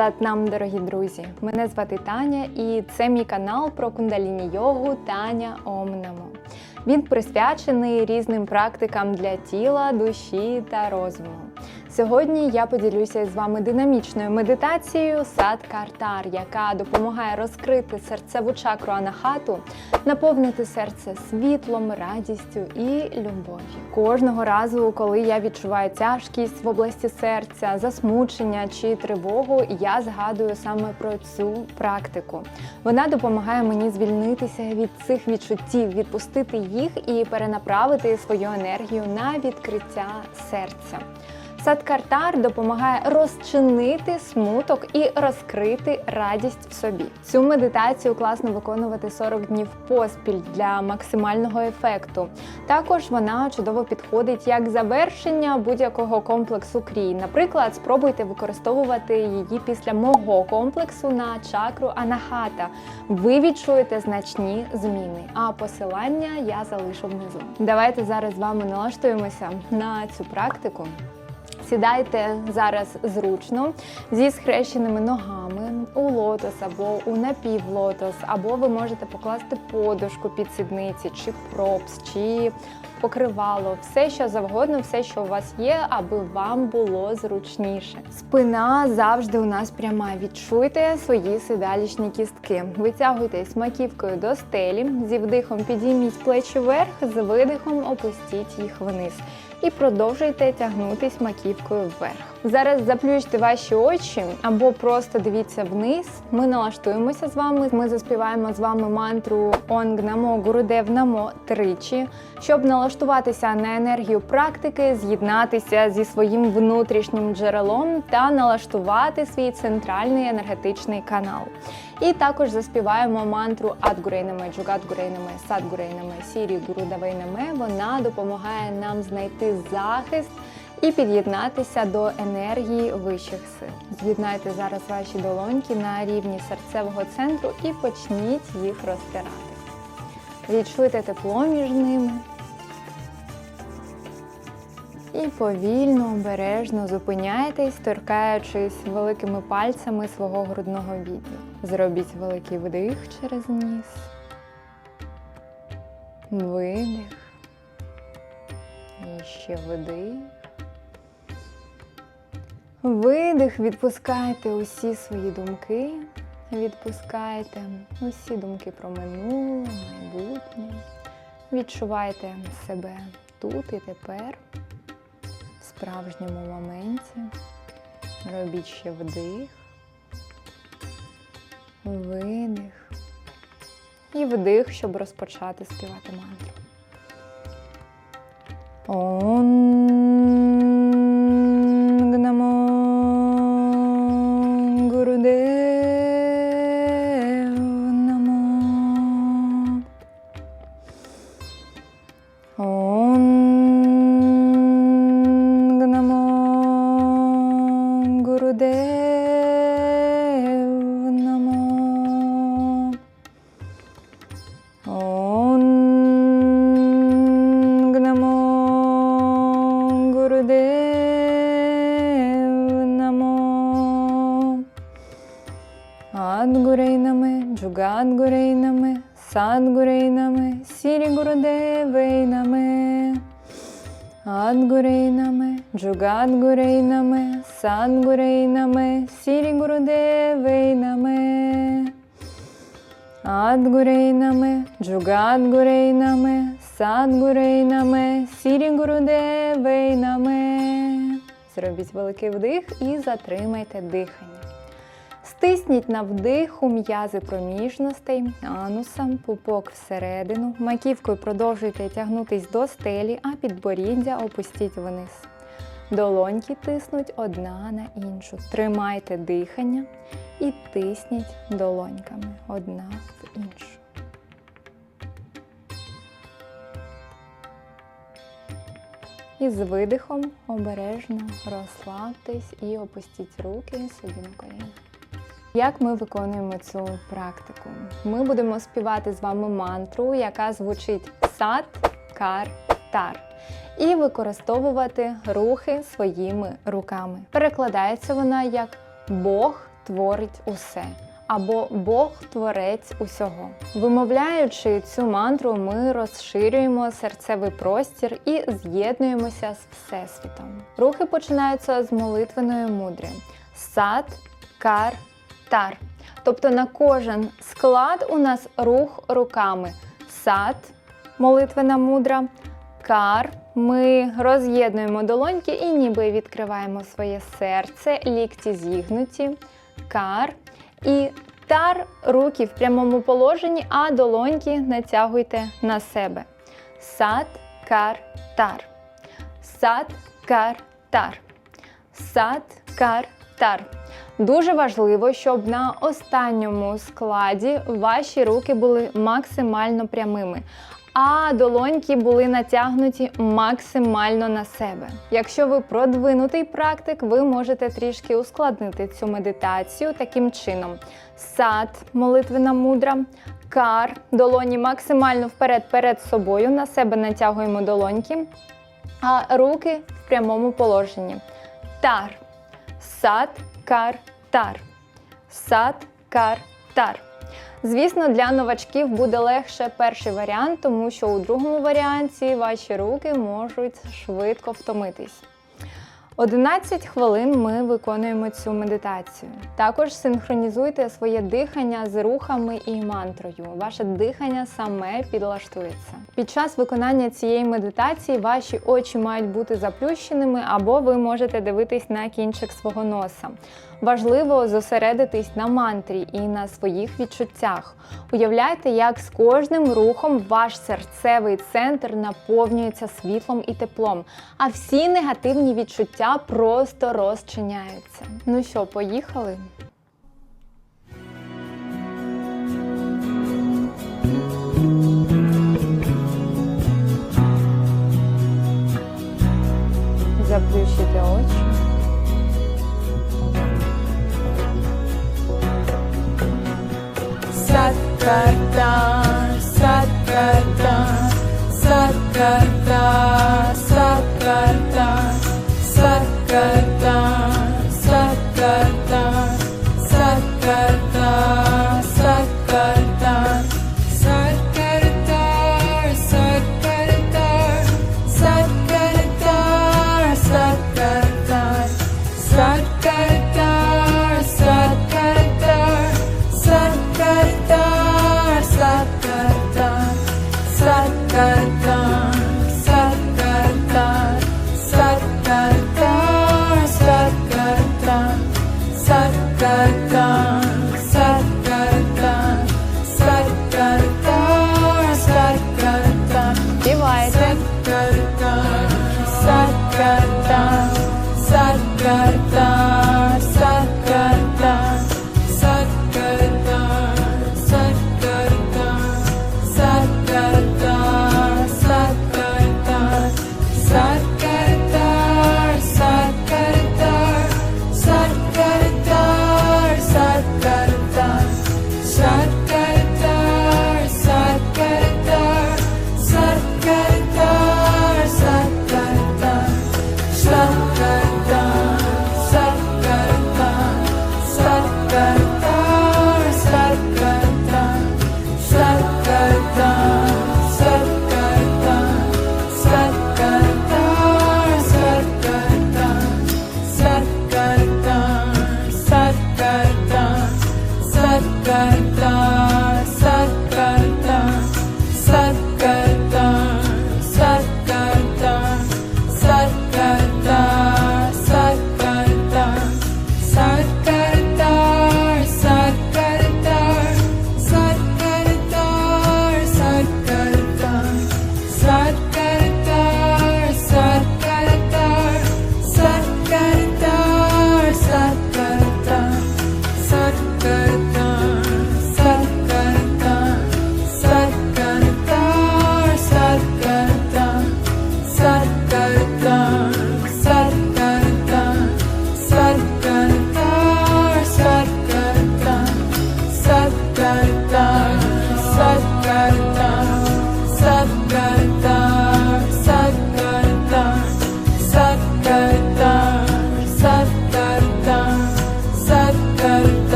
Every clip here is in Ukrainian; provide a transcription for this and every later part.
Сатнам, дорогі друзі! Мене звати Таня, і це мій канал про кундаліні йогу Таня Омнамо. Він присвячений різним практикам для тіла, душі та розуму. Сьогодні я поділюся з вами динамічною медитацією Сад Картар, яка допомагає розкрити серцеву чакру анахату, наповнити серце світлом, радістю і любов'ю. Кожного разу, коли я відчуваю тяжкість в області серця, засмучення чи тривогу, я згадую саме про цю практику. Вона допомагає мені звільнитися від цих відчуттів, відпустити їх і перенаправити свою енергію на відкриття серця. Садкартар допомагає розчинити смуток і розкрити радість в собі. Цю медитацію класно виконувати 40 днів поспіль для максимального ефекту. Також вона чудово підходить як завершення будь-якого комплексу крій. Наприклад, спробуйте використовувати її після мого комплексу на чакру анахата. Ви відчуєте значні зміни. А посилання я залишу внизу. Давайте зараз з вами налаштуємося на цю практику. Сідайте зараз зручно зі схрещеними ногами у лотос або у напівлотос, або ви можете покласти подушку під сідниці, чи пропс, чи покривало, все що завгодно, все, що у вас є, аби вам було зручніше. Спина завжди у нас пряма. Відчуйте свої сидалічні кістки. Витягуйтесь маківкою до стелі, зі вдихом підійміть плечі вверх, з видихом опустіть їх вниз і продовжуйте тягнутись маківкою вверх. Зараз заплющте ваші очі або просто дивіться вниз. Ми налаштуємося з вами. Ми заспіваємо з вами мантру Онг Намо Гурудев Намо тричі, щоб налаштуватися на енергію практики, з'єднатися зі своїм внутрішнім джерелом та налаштувати свій центральний енергетичний канал. І також заспіваємо мантру Адгурейнаме, Джугадгурейнаме, Садгурейнаме, Сірі Гурудавейнаме. Вона допомагає нам знайти захист і під'єднатися до енергії вищих сил. З'єднайте зараз ваші долоньки на рівні серцевого центру і почніть їх розтирати. Відчуйте тепло між ними. І повільно, обережно зупиняйтесь, торкаючись великими пальцями свого грудного відділу. Зробіть великий вдих через ніс. Видих. І ще вдих. Видих, відпускайте усі свої думки. Відпускайте усі думки про минуле, майбутнє. Відчувайте себе тут і тепер, в справжньому моменті. Робіть ще вдих, видих і вдих, щоб розпочати співати мантру. Онг Адгурейнаме, Джугадгурейнаме, Садгурейнаме, Сірі Гурудевейнаме. Адгурейнаме, Джугадгурейнаме, Садгурейнаме, Сірі Гурудевейнаме. Зробіть великий вдих і затримайте дихання. Стисніть на вдиху м'язи проміжностей, анусом, пупок всередину. Маківкою продовжуйте тягнутись до стелі, а підборіддя опустіть вниз. Долоньки тиснуть одна на іншу. Тримайте дихання і тисніть долоньками одна в іншу. І з видихом обережно розслабтесь і опустіть руки собі на коліна. Як ми виконуємо цю практику? Ми будемо співати з вами мантру, яка звучить сат, кар, тар. І використовувати рухи своїми руками. Перекладається вона як Бог творить усе. Або Бог творець усього. Вимовляючи цю мантру, ми розширюємо серцевий простір і з'єднуємося з Всесвітом. Рухи починаються з молитвеної мудри. Сад, кар, тар. Тобто на кожен склад у нас рух руками. Сад, молитвена мудра, кар. Ми роз'єднуємо долоньки і ніби відкриваємо своє серце, лікті зігнуті, кар. І тар руки в прямому положенні, а долоньки натягуйте на себе. Сад, кар, тар. Сад, кар, тар. Сад, кар, тар. Дуже важливо, щоб на останньому складі ваші руки були максимально прямими, а долоньки були натягнуті максимально на себе. Якщо ви продвинутий практик, ви можете трішки ускладнити цю медитацію таким чином: сад, молитвена мудра, кар, долоні максимально вперед перед собою, на себе натягуємо долоньки, а руки в прямому положенні. Тар, сад, кар, тар. Сад, кар, тар. Звісно, для новачків буде легше перший варіант, тому що у другому варіанті ваші руки можуть швидко втомитись. 11 хвилин ми виконуємо цю медитацію. Також синхронізуйте своє дихання з рухами і мантрою. Ваше дихання саме підлаштується. Під час виконання цієї медитації ваші очі мають бути заплющеними, або ви можете дивитись на кінчик свого носа. Важливо зосередитись на мантрі і на своїх відчуттях. Уявляйте, як з кожним рухом ваш серцевий центр наповнюється світлом і теплом, а всі негативні відчуття просто розчиняються. Ну що, поїхали? Заплющите очі. Satkata, Satkata, Satkata.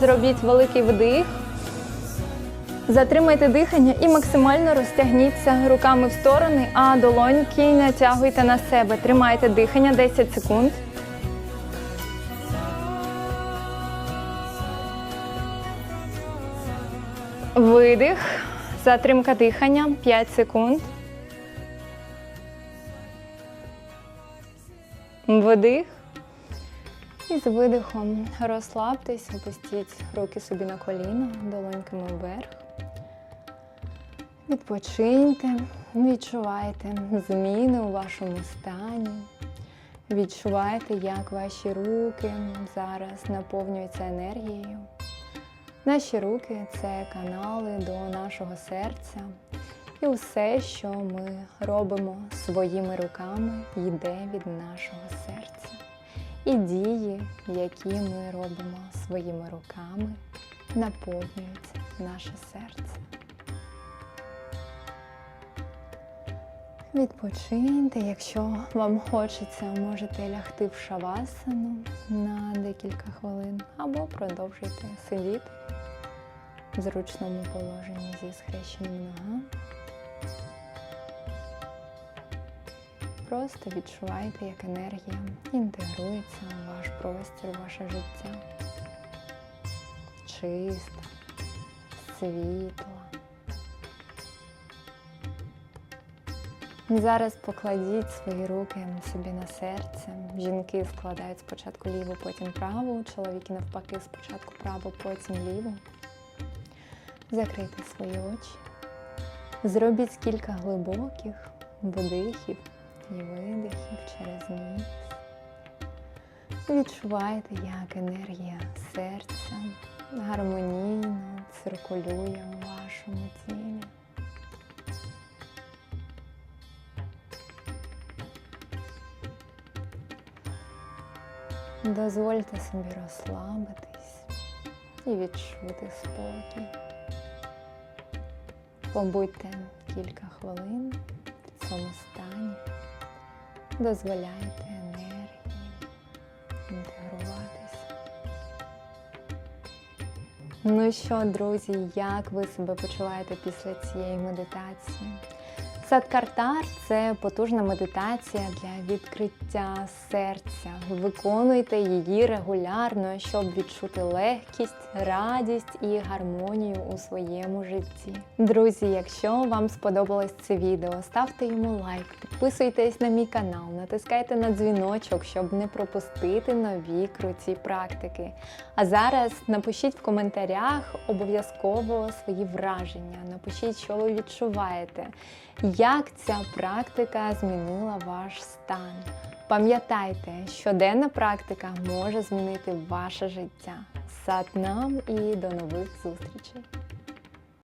Зробіть великий вдих. Затримайте дихання і максимально розтягніться руками в сторони, а долоньки натягуйте на себе. Тримайте дихання 10 секунд. Видих. Затримка дихання 5 секунд. Вдих. І з видихом розслабтесь, опустіть руки собі на коліна, долоньками вверх. Відпочиньте, відчувайте зміни у вашому стані. Відчувайте, як ваші руки зараз наповнюються енергією. Наші руки це канали до нашого серця. І усе, що ми робимо своїми руками, йде від нашого серця. І дії, які ми робимо своїми руками, наповнюють наше серце. Відпочиньте, якщо вам хочеться, можете лягти в шавасану на декілька хвилин або продовжуйте сидіти в зручному положенні зі схрещеними ногами. Просто відчувайте, як енергія інтегрується у ваш простір, у ваше життя. Чиста, світла. Зараз покладіть свої руки собі на серце. Жінки складають спочатку ліву, потім праву. Чоловіки навпаки, спочатку праву, потім ліву. Закрийте свої очі. Зробіть кілька глибоких вдихів і видихів через відчуваєте, як енергія серця гармонійно циркулює у вашому тілі. Дозвольте собі розслабитись і відчути спокій. Побудьте кілька хвилин в цьому стані. Дозволяйте енергії інтегруватися. Ну що, друзі, як ви себе почуваєте після цієї медитації? Садкартар це потужна медитація для відкриття серця. Виконуйте її регулярно, щоб відчути легкість, радість і гармонію у своєму житті. Друзі, якщо вам сподобалось це відео, ставте йому лайк, підписуйтесь на мій канал, натискайте на дзвіночок, щоб не пропустити нові круті практики. А зараз напишіть в коментарях обов'язково свої враження. Напишіть, що ви відчуваєте, як ця практика змінила ваш стан. Пам'ятайте, щоденна практика може змінити ваше життя. Сад нам і до нових зустрічей!